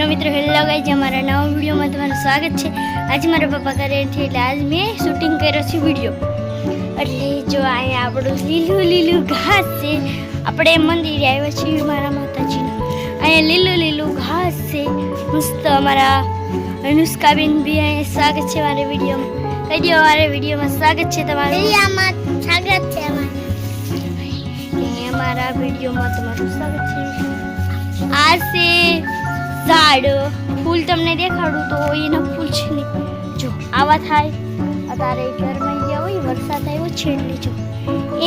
Hello મિત્રો hello ગાઈ જે મારા નવા વિડીયોમાં તમારું સ્વાગત છે. આજે મારા પપ્પા ઘરેથી એટલે આજ મેં શૂટિંગ કર્યો છે વીડિયો એટલે જો અહીંયા આપણું લીલું લીલું ઘાસ છે. આપણે મંદિરે આવ્યા છીએ મારા માતાજીનું. અહીંયા લીલું લીલું ઘાસ છે. મસ્ત અમારા અનુષ્કાબેન બી અહીંયા સ્વાગત છે મારા વિડીયોમાં. કહી દો મારા વિડીયોમાં સ્વાગત છે તમારું. સ્વાગત છે અમારા વિડીયોમાં તમારું સ્વાગત છે. આ છે ઝાડ ફૂલ તમને દેખાડું તો એના ફૂલ છે ને. જો, આવા થાય. અત્યારે ઘરમાં ગયા હોય, વરસાદ આવ્યો છે એટલે જો.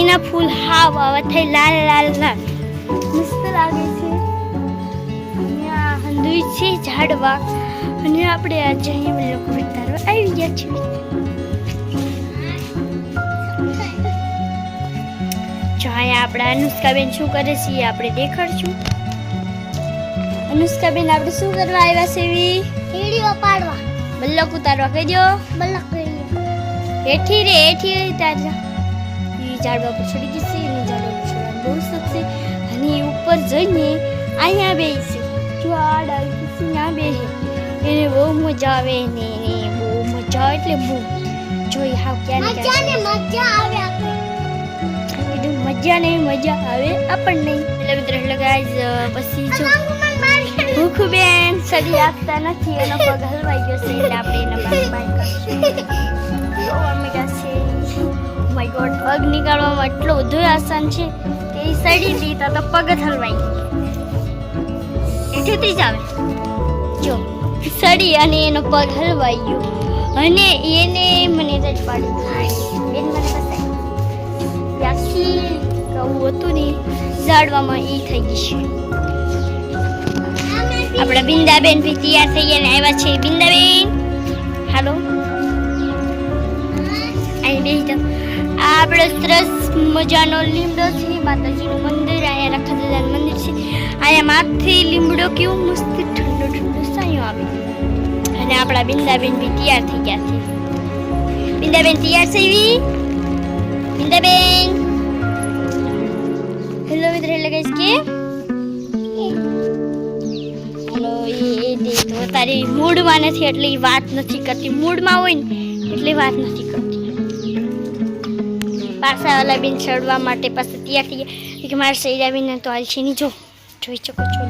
એના ફૂલ હાવ આવા થાય, લાલ લાલ લાલ. મસ્ત લાગે છે. હંધુઈ છે ઝાડવા. અને આપણે આજે અહીંયા લોકો વિસ્તારવા આવી ગયા છીએ. જો, અહીંયા આપણા અનુષ્કાબેન શું કરે છે એ આપણે દેખાડશું. અનુષ્કાબેન આપણે શું કરવા આવ્યા છે એવી? વીડિયો પાડવા. બલ્લક ઉતારવા કહી દો. બલક વીડિયો હેઠી રે હેઠી રે તારા એ ઝાડવા પર ચડી ગઈ છે એની ઝાડવા પર ચડવાનું બહુ શોખ છે. અને એ ઉપર જઈને અહીંયા બેસે જો આ ડાળી છે ત્યાં બેસે એને બહુ મજા આવે ને એને બહુ મજા આવે એટલે બહુ. જોઈ હાવ ક્યાં ને મજા ને ક્યાં મજા આવે આપણે. કીધું મજા ને મજા આવે આપણને. એટલે મિત્રો એટલે guys, પછી જો અંગુમન મારી ભૂખુબેન સડી આપતા નથી, એનો પગ હલવાઈ ગયો છે એટલે આપણે એને બાય બાય કરશું. તો અમે કહેશે માય ગોડ પગ નીકાળવામાં એટલું બધું આસાન છે કે એ સડી હતી તો પગ જ હલવાઈ ગયો. એઠેથી જ આવે. જો સડી અને એનો પગ હલવાઈ ગયો. અને એને મને રજ પાડી બેન, મને બતાવી ત્યાંથી કહું હતું ને, ઝાડવામાં એ થઈ ગઈ છે. આપણા બિંદાબેન ભી તૈયાર થઈ ગયા આવ્યા છે બિંદાબેન! હાલો. અહીં બેસી જાઓ. આપણો સરસ મજાનો લીમડો છે. માતાજીનું મંદિર, અહીંયા રખાદાદાનું મંદિર છે. અહીંયા માથે લીમડો કેવું મસ્ત ઠંડો ઠંડો સાયો આવે. અને આપણા બિંદાબેન બી તૈયાર થઈ ગયા છે. બિંદાબેન તૈયાર છે નથી એટલે એ વાત નથી કરતી. મૂડમાં હોય ને એટલે વાત નથી કરતી. પાછા ઓલા બેન ચડવા માટે પાછા તૈયાર થઈ ગયા. કે મારે સૈરા બેન તો હાલ છે નહીં જો જોઈ શકો છો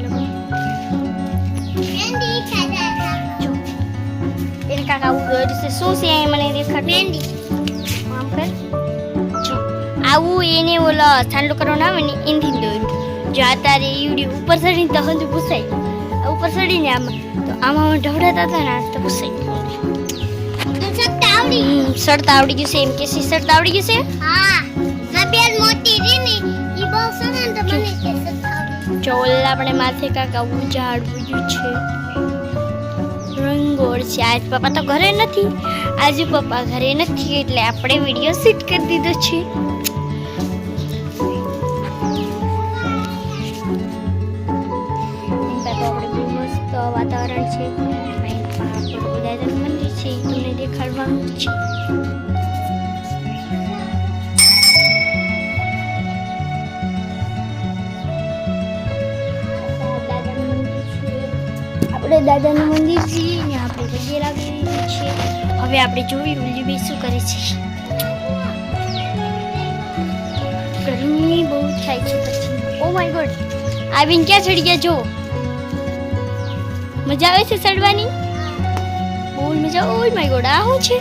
એને કાકા આવું ગયું છે. શું છે એ મને દેખાડ આમ કર. જો. આવું એને ઓલો ચાંદલો કરવાનો આવે ને એનથી દોર્યું જો આ તારે ઈવડી ઉપર ચડીને તો હજુ પૂછાય ઉપર ચડીને આમાં. તો આમાં હું ઢવડાતા હતા ને તો પૂછાઈ ગયું તું આવડી ગયું છે. એમ કે સડતા આવડી ગયું છે? હા. મોટી ને બહુ સરસ તો મને ઓલા આપણે માથે કાંક આવું ઝાડવું છે. રંગોળ છે. આજ પપ્પા તો ઘરે નથી. આજે પપ્પા ઘરે નથી એટલે આપણે વીડિયો શૂટ કરી દીધો છે. છે આપણે દાદાનું મંદિર છીએ ને આપણે લાગી રહ્યું છે હવે આપણે જોયું ઉલ્લીબેન શું કરે છે. ગરમી બહુ થાય છે પછી. ઓ માય ગોડ આવીને ક્યાં ચડી ગયા જો મજા આવે છે ચડવાની? મજા ઓય માય ગોડ આ શું છે?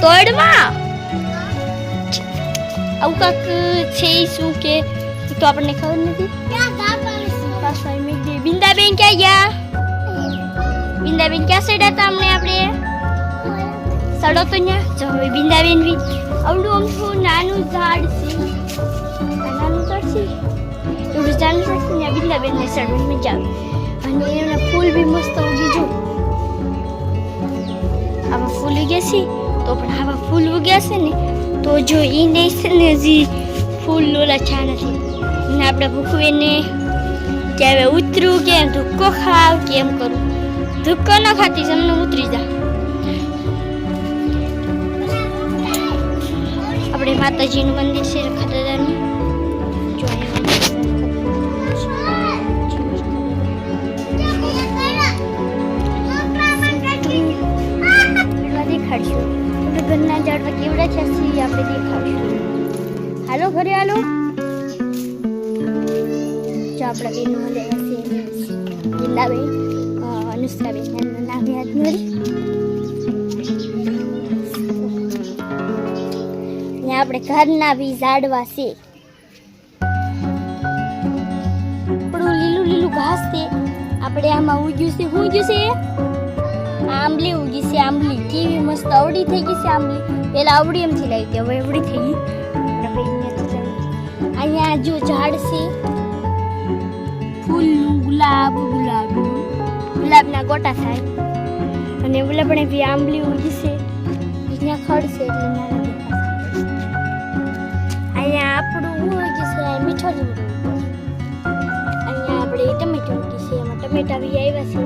તોડમાં. આવું કાક છે શું કે? તો આપણને ખબર નથી. બિંદાબેન ક્યાં ગયા? બિંદાબેન ક્યાં સડ્યા હતા અમને આપણે? સડો તો ન્યા. જો હવે બિંદાબેન બી આવડું અમથું નાનું ઝાડ છે. નાનું ઝાડ છે? એવડું ઝાડ છે ત્યાં બિંદાબેન ને સડવાની મજા આવે. અને એના ફૂલ બી મસ્ત તો પણ આવા ફૂલ ઉગ્યા છે ને, તો જો એ નહીં છે ને હજી ફૂલ લોલા છા. નથી અને આપણે ભૂખવીને કે હવે ઉતરું કે ધુક્કો ખાવ, કેમ કરું? ધુક્કો ન ખાતી, જમને ઉતરી જા. આપણે માતાજીનું મંદિર છે, રખાદાદાનું. જો આપણે દેખાડશું હાલો ઘરે હાલો. જો આપણા બેન ગીતાબેન અ, અનુષ્કાબેન એમનું નામ યાદ નથી આપણે ઘરના બી ઝાડવા છે. લીલું લીલું ઘાસ છે. આપણે આમાં ઉગ્યું છે ઉગ્યું છે? આંબલી ઉગી છે, આંબલી. કેવી મસ્ત આવડી થઈ ગઈ છે આંબલી. પેલા અવડી એમથી લાવી હવે અવડી થઈ ગઈ. અહીંયા જો ઝાડ છે. ફૂલનું ગુલાબ ગુલાબ. ગુલાબના ગોટા થાય. અને ઓલા પણ એવી આંબલી ઉગી છે. અહીંયા ખડ છે અહીંયા આપણું શું ઉગી છે મીઠો લીમડો અહીંયા આપણે ટમેટા ઉગી છે, એમાં ટમેટા બી આવ્યા છે.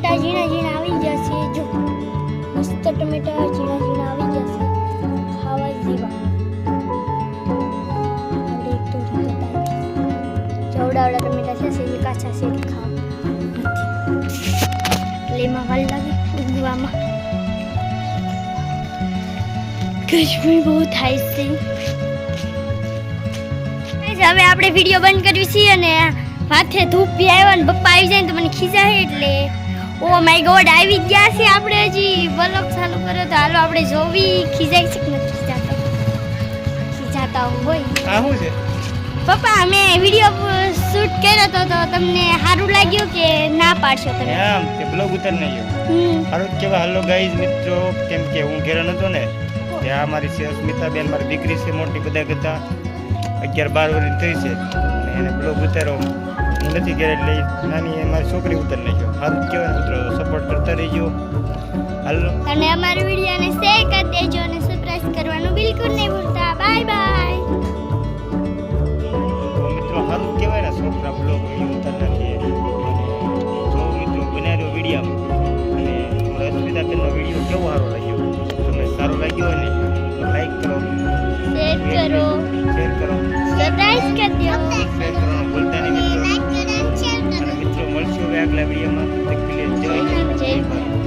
ટમેટા ઝીણા ઝીણા આવી ગયા છે, જો. મસ્ત ટમેટા ઝીણા ઝીણા આવી ગયા છે. ખાવા જેવા. આપણે ટમેટા છે એ કાચા છે ખાવા. એમાં વાર લાગે ઉગવામાં ગજમી બહુ થાય છે. હવે આપણે વીડિયો બંધ કરવી છીએ અને માથે ધૂપ બી આવ્યો ને પપ્પા આવી જાય તો મને ખીજાય એટલે. ઓ માય ગોડ આવી ગયા છે આપણે હજી. વલોગ ચાલુ કર્યો તો હાલો આપણે જોવી. ખીજાય છે કે નથી ખીજાતા? ખીજાતા હોય. આ શું છે? પપ્પા અમે વીડિયો શૂટ કર્યો તો તો તમને સારું લાગ્યું કે ના પાડશો તમે? એમ કે બ્લોગ ઉતર નહીં હમ. સારું જ હાલો ગાઈઝ મિત્રો કેમ કે હું ઘેર નતો ને ત્યાં મારી છે સ્મિતાબેન મારી દીકરી છે મોટી બધા કરતા. અગિયાર બાર વર્ષની થઈ છે. એને બ્લોગ ઉતારો નથી ઘેર લઈ નાની મારી છોકરી ઉતર લઈ સારું કહેવાય મિત્રો સપોર્ટ કરતા રહીજો. હાલો. અને અમારી વિડીયોને શેર કરી આગલા વિડીયોમાં જોઈ.